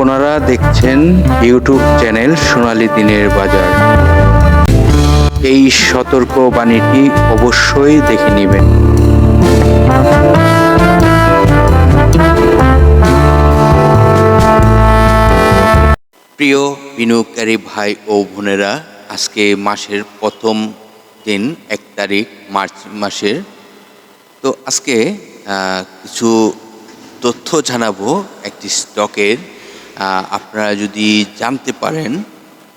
বোনেরা দেখছেন YouTube channel সোনালি দিনের বাজার। এই সতর্ক বাণীটি অবশ্যই দেখে নেবেন। প্রিয় বিনিয়োগকারী ভাই ও বোনেরা, আজকে মাসের প্রথম দিন, এক তারিখ, মার্চ মাসের। তো আজকে কিছু তথ্য জানাব একটি স্টকের। আপনারা যদি জানতে পারেন,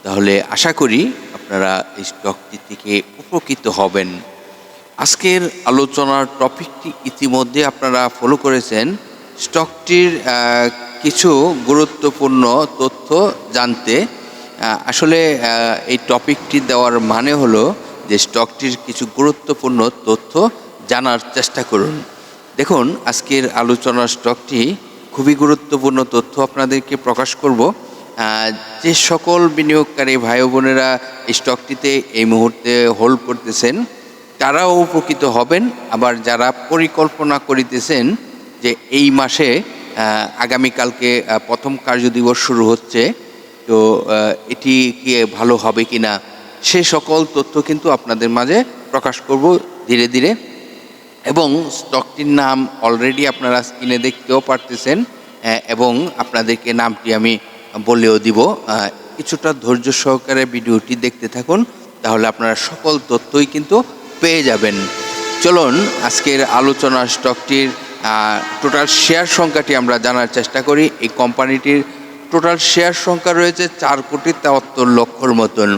তাহলে আশা করি আপনারা এই স্টকটি থেকে উপকৃত হবেন। আজকের আলোচনার টপিকটি ইতিমধ্যে আপনারা ফলো করেছেন। স্টকটির কিছু গুরুত্বপূর্ণ তথ্য জানতে। আসলে এই টপিকটি দেওয়ার মানে হলো যে স্টকটির কিছু গুরুত্বপূর্ণ তথ্য জানার চেষ্টা করুন। দেখুন, আজকের আলোচনার স্টকটি খুবই গুরুত্বপূর্ণ তথ্য আপনাদেরকে প্রকাশ করব। যে সকল বিনিয়োগকারী ভাই বোনেরা স্টকটিতে এই মুহূর্তে হোল্ড করতেছেন, তারাও উপকৃত হবেন। আবার যারা পরিকল্পনা করিতেছেন যে এই মাসে আগামীকালকে প্রথম কার্যদিবস শুরু হচ্ছে, তো এটি কি ভালো হবে কি না সে সকল তথ্য কিন্তু আপনাদের মাঝে প্রকাশ করব ধীরে ধীরে। এবং স্টকটির নাম অলরেডি আপনারা স্ক্রিনে দেখতেও পারতেছেন এবং আপনাদেরকে নামটি আমি বলেও দিব। কিছুটা ধৈর্য সহকারে ভিডিওটি দেখতে থাকুন, তাহলে আপনারা সকল তথ্যই কিন্তু পেয়ে যাবেন। চলুন, আজকের আলোচনা স্টকটির টোটাল শেয়ার সংখ্যাটি আমরা জানার চেষ্টা করি। এই কোম্পানিটির টোটাল শেয়ার সংখ্যা রয়েছে চার কোটি তেয়াত্তর লক্ষর মতন।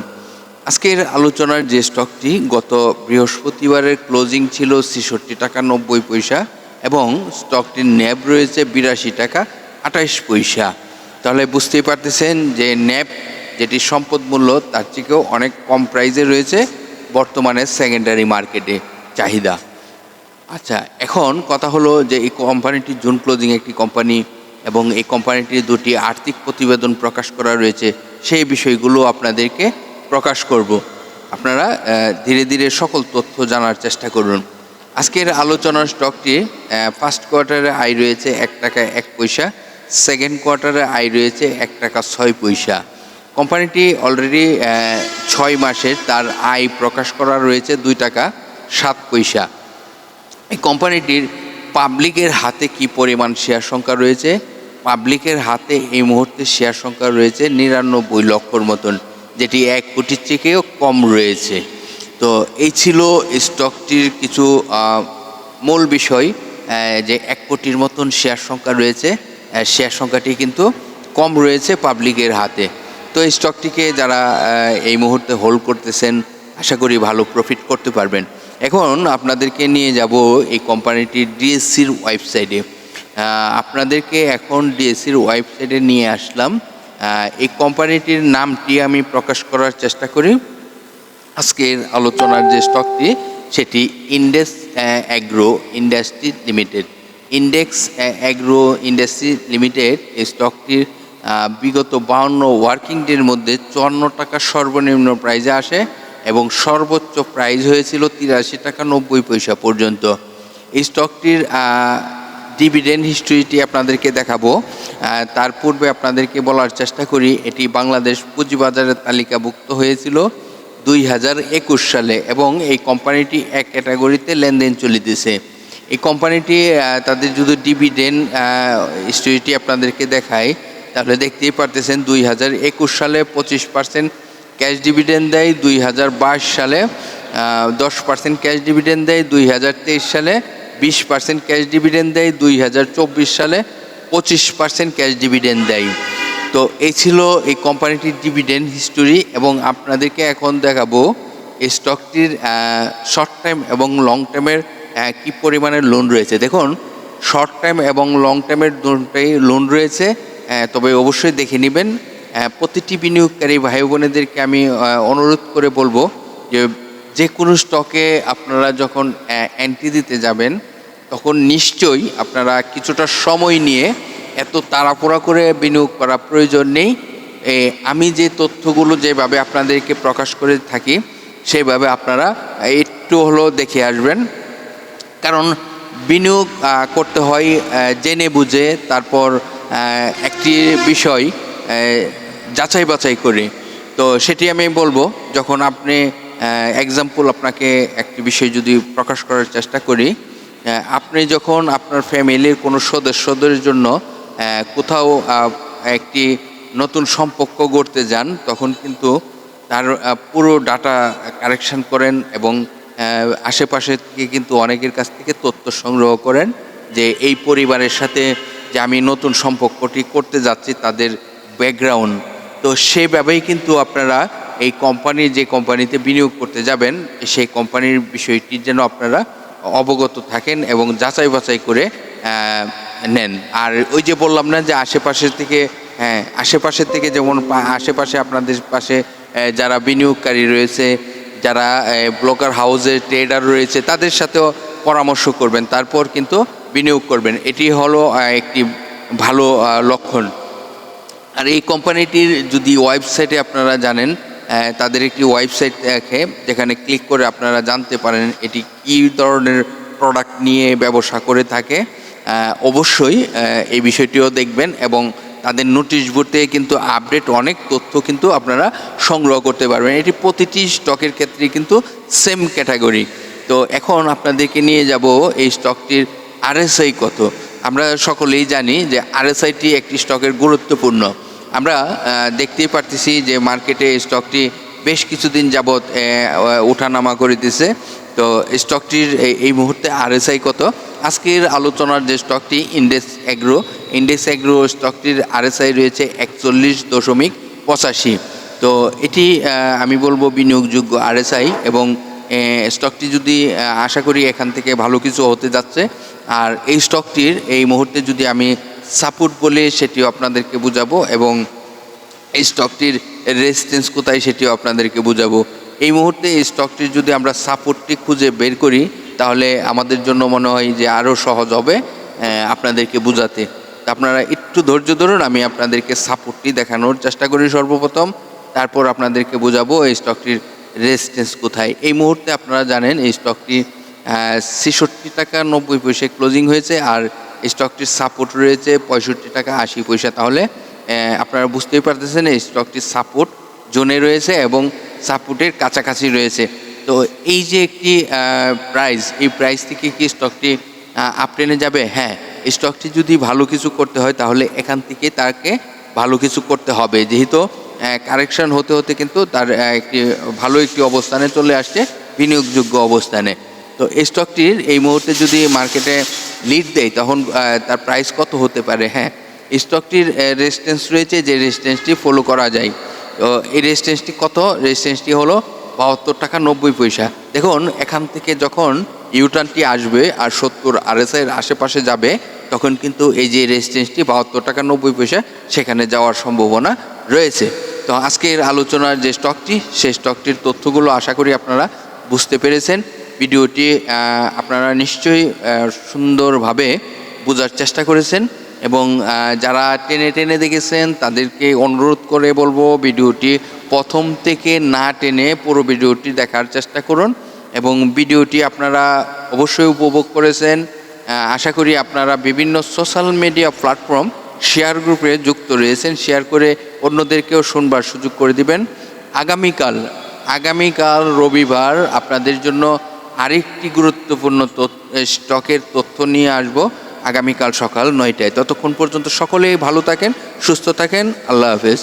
আজকের আলোচনার যে স্টকটি গত বৃহস্পতিবারের ক্লোজিং ছিল ছেষট্টি টাকা নব্বই পয়সা এবং স্টকটির ন্যাব রয়েছে বিরাশি টাকা আঠাইশ পয়সা। তাহলে বুঝতেই পারতেছেন যে ন্যাব যেটি সম্পদ মূল্য, তার থেকেও অনেক কম প্রাইসে রয়েছে বর্তমানে সেকেন্ডারি মার্কেটে চাহিদা। আচ্ছা এখন কথা হলো যে এই কোম্পানিটি জুন ক্লোজিং একটি কোম্পানি এবং এই কোম্পানিটির দুটি আর্থিক প্রতিবেদন প্রকাশ করা রয়েছে, সেই বিষয়গুলো আপনাদেরকে প্রকাশ করব। আপনারা ধীরে ধীরে সকল তথ্য জানার চেষ্টা করুন। আজকের আলোচনার স্টকটি ফার্স্ট কোয়ার্টারে আয় রয়েছে এক টাকা এক পয়সা সেকেন্ড কোয়ার্টারে আয় রয়েছে এক টাকা ছয় পয়সা। কোম্পানিটি অলরেডি ছয় মাসের তার আয় প্রকাশ করা রয়েছে দুই টাকা সাত পয়সা। এই কোম্পানিটির পাবলিকের হাতে কি পরিমাণ শেয়ার সংখ্যা রয়েছে? পাবলিকের হাতে এই মুহূর্তে শেয়ার সংখ্যা রয়েছে নিরানব্বই লক্ষর মতন। যেটি এক কোটির থেকেও কম রয়েছে। তো এই ছিল স্টকটির কিছু মূল বিষয় যে এক কোটির মতন শেয়ার সংখ্যা রয়েছে। শেয়ার সংখ্যাটি কিন্তু কম রয়েছে পাবলিকের হাতে। তো এই স্টকটিকে যারা এই মুহূর্তে হোল্ড করতেছেন, আশা করি ভালো প্রফিট করতে পারবেন। এখন আপনাদেরকে নিয়ে যাব এই কোম্পানিটির ডিএসসির ওয়েবসাইটে আপনাদেরকে এখন ডিএসসির ওয়েবসাইটে নিয়ে আসলাম। এই কোম্পানিটির নামটি আমি প্রকাশ করার চেষ্টা করি। আজকের আলোচনার যে স্টকটি, সেটি Index Agro Industry Limited. Index Agro Industry Limited এই স্টকটির বিগত বাহান্ন ওয়ার্কিং ডের মধ্যে চুয়ান্ন টাকা সর্বনিম্ন প্রাইজে আসে এবং সর্বোচ্চ প্রাইজ হয়েছিল তিরাশি টাকা নব্বই পয়সা পর্যন্ত। এই স্টকটির ডিভিডেন্ড হিস্ট্রিটি আপনাদেরকে দেখাবো। তার পূর্বে আপনাদেরকে বলার চেষ্টা করি, এটি বাংলাদেশ পুঁজিবাজারের তালিকাভুক্ত হয়েছিল দুই হাজার একুশ সালে এবং এই কোম্পানিটি এক ক্যাটাগরিতে লেনদেন চলিতেছে। এই কোম্পানিটি তাদের যদি ডিভিডেন্ড হিস্ট্রিটি আপনাদেরকে দেখায় তাহলে দেখতেই পারতেছেন দুই হাজার একুশ সালে পঁচিশ পার্সেন্ট ক্যাশ ডিভিডেন্ড দেয়, দুই হাজার বাইশ সালে দশ পার্সেন্ট ক্যাশ ডিভিডেন্ড দেয়, দুই হাজার তেইশ সালে বিশ পার্সেন্ট ক্যাশ ডিভিডেন্ড দেয়, দুই হাজার চব্বিশ সালে পঁচিশ পার্সেন্ট ক্যাশ ডিভিডেন্ড দেয়। তো এই ছিল এই কোম্পানিটির ডিভিডেন্ড হিস্টোরি এবং আপনাদেরকে এখন দেখাবো এই স্টকটির শর্ট টাইম এবং লং টাইমের কি পরিমাণের লোন রয়েছে। দেখুন শর্ট টাইম এবং লং টাইমের দুটাই লোন রয়েছে। তবে অবশ্যই দেখে নেবেন। প্রতিটি বিনিয়োগকারী ভাই বোনেদেরকে আমি অনুরোধ করে বলব যে যে কোনো স্টকে আপনারা যখন অ্যান্টি দিতে যাবেন, তখন নিশ্চয়ই আপনারা কিছুটা সময় নিয়ে এত তাড়াপোড়া করে বিনিয়োগ করা প্রয়োজন নেই। আমি যে তথ্যগুলো যেভাবে আপনাদেরকে প্রকাশ করে থাকি সেইভাবে আপনারা একটু হলেও দেখে আসবেন। কারণ বিনিয়োগ করতে হয় জেনে বুঝে, তারপর একটি বিষয় যাচাই বাছাই করে। তো সেটি আমি বলব, যখন আপনি এক্সাম্পল আপনাকে একটি বিষয় যদি প্রকাশ করার চেষ্টা করি আপনি যখন আপনার ফ্যামিলির কোনো সদস্যদের জন্য কোথাও একটি নতুন সম্পর্ক গড়তে যান, তখন কিন্তু তার পুরো ডাটা কারেকশন করেন এবং আশেপাশে থেকে কিন্তু অনেকের কাছ থেকে তথ্য সংগ্রহ করেন যে এই পরিবারের সাথে যে আমি নতুন সম্পর্কটি করতে যাচ্ছি, তাদের ব্যাকগ্রাউন্ড তো সেভাবেই কিন্তু আপনারা এই কোম্পানির যে কোম্পানিতে বিনিয়োগ করতে যাবেন, সেই কোম্পানির বিষয়টি যেন আপনারা অবগত থাকেন এবং যাচাই বাছাই করে নেন। আর ওই যে বললাম না যে আশেপাশের থেকে হ্যাঁ আশেপাশের থেকে যেমন আশেপাশে আপনাদের পাশে যারা বিনিয়োগকারী রয়েছে, যারা ব্লকার হাউসের ট্রেডার রয়েছে, তাদের সাথেও পরামর্শ করবেন, তারপর কিন্তু বিনিয়োগ করবেন। এটি হলো একটি ভালো লক্ষণ। আর এই কোম্পানিটির যদি ওয়েবসাইটে আপনারা জানেন তাদের একটি ওয়েবসাইট দেখে, যেখানে ক্লিক করে আপনারা জানতে পারেন এটি কী ধরনের প্রোডাক্ট নিয়ে ব্যবসা করে থাকে। অবশ্যই এই বিষয়টিও দেখবেন এবং তাদের নোটিশ বোর্ডে কিন্তু আপডেট অনেক তথ্য কিন্তু আপনারা সংগ্রহ করতে পারবেন। এটি প্রতিটি স্টকের ক্ষেত্রে কিন্তু সেম ক্যাটাগরি তো এখন আপনাদেরকে নিয়ে যাব, এই স্টকটির আরএসআই কত? আমরা সকলেই জানি যে আরএসআইটি একটি স্টকের গুরুত্বপূর্ণ। আমরা দেখতেই পারতেছি যে মার্কেটে স্টকটি বেশ কিছুদিন যাবৎ ওঠানামা করে দিছে। তো স্টকটির এই- এই মুহূর্তে আরএসআই কত? আজকের আলোচনার যে স্টকটি, ইন্ডেক্স অ্যাগ্রো ইন্ডেক্স অ্যাগ্রো স্টকটির আরএসআই রয়েছে একচল্লিশ দশমিক পঁচাশি। তো এটি আমি বলব বিনিয়োগযোগ্য আরএসআই এবং স্টকটি যদি আশা করি এখান থেকে ভালো কিছু হতে যাচ্ছে। আর এই স্টকটির, এই মুহূর্তে যদি আমি সাপোর্ট বলে সেটিও আপনাদেরকে বুঝাবো এবং এই স্টকটির রেজিস্ট্যান্স কোথায় সেটিও আপনাদেরকে বুঝাবো। এই মুহূর্তে এই স্টকটির যদি আমরা সাপোর্টটি খুঁজে বের করি, তাহলে আমাদের জন্য মনে হয় যে আরও সহজ হবে আপনাদেরকে বুঝাতে। আপনারা একটু ধৈর্য ধরুন, আমি আপনাদেরকে সাপোর্টটি দেখানোর চেষ্টা করি সর্বপ্রথম। তারপর আপনাদেরকে বোঝাবো এই স্টকটির রেজিস্ট্যান্স কোথায়। এই মুহূর্তে আপনারা জানেন, এই স্টকটি ছেষট্টি টাকা নব্বই পয়সায় ক্লোজিং হয়েছে, আর স্টকটির সাপোর্ট রয়েছে, পঁয়ষট্টি টাকা আশি পয়সা। তাহলে আপনারা বুঝতেই পারতেছেন স্টকটির সাপোর্ট জোনে রয়েছে এবং সাপোর্টের কাছাকাছি রয়েছে। তো এই যে একটি প্রাইস এই প্রাইস থেকে কি স্টকটি আপ টেনে যাবে? হ্যাঁ স্টকটি যদি ভালো কিছু করতে হয়, তাহলে এখান থেকে তাকে ভালো কিছু করতে হবে। যেহেতু কারেকশন হতে হতে কিন্তু তার একটি ভালো একটি অবস্থানে চলে আসছে, বিনিয়োগযোগ্য অবস্থানে। তো এই স্টকটির এই মুহূর্তে যদি মার্কেটে লিড দেয়, তখন তার প্রাইস কত হতে পারে? হ্যাঁ স্টকটির রেজিস্ট্যান্স রয়েছে যে রেজিস্ট্যান্সটি ফলো করা যায়। তো এই রেজিস্ট্যান্সটি কত? রেজিস্ট্যান্সটি হলো বাহাত্তর টাকা নব্বই পয়সা। দেখুন, এখান থেকে যখন ইউটার্নটি আসবে আর সত্তর আরএসআইয়ের আশেপাশে যাবে, তখন কিন্তু এই যে রেজিস্ট্যান্সটি বাহাত্তর টাকা নব্বই পয়সা, সেখানে যাওয়ার সম্ভাবনা রয়েছে। তো আজকের আলোচনার যে স্টকটি সেই স্টকটির তথ্যগুলো আশা করি আপনারা বুঝতে পেরেছেন। ভিডিওটি আপনারা নিশ্চয়ই সুন্দরভাবে বোঝার চেষ্টা করেছেন এবং যারা টেনে টেনে দেখেছেন, তাদেরকে অনুরোধ করে বলব ভিডিওটি প্রথম থেকে না টেনে পুরো ভিডিওটি দেখার চেষ্টা করুন এবং ভিডিওটি আপনারা অবশ্যই উপভোগ করেছেন। আশা করি আপনারা বিভিন্ন সোশ্যাল মিডিয়া প্ল্যাটফর্ম শেয়ার গ্রুপে যুক্ত রয়েছেন। শেয়ার করে অন্যদেরকেও শুনবার সুযোগ করে দিবেন। আগামীকাল আগামীকাল রবিবার আপনাদের জন্য আরেকটি গুরুত্বপূর্ণ স্টকের তথ্য নিয়ে আসব আগামীকাল সকাল নয়টায়। ততক্ষণ পর্যন্ত সকলেই ভালো থাকেন, সুস্থ থাকেন, আল্লাহ হাফেজ।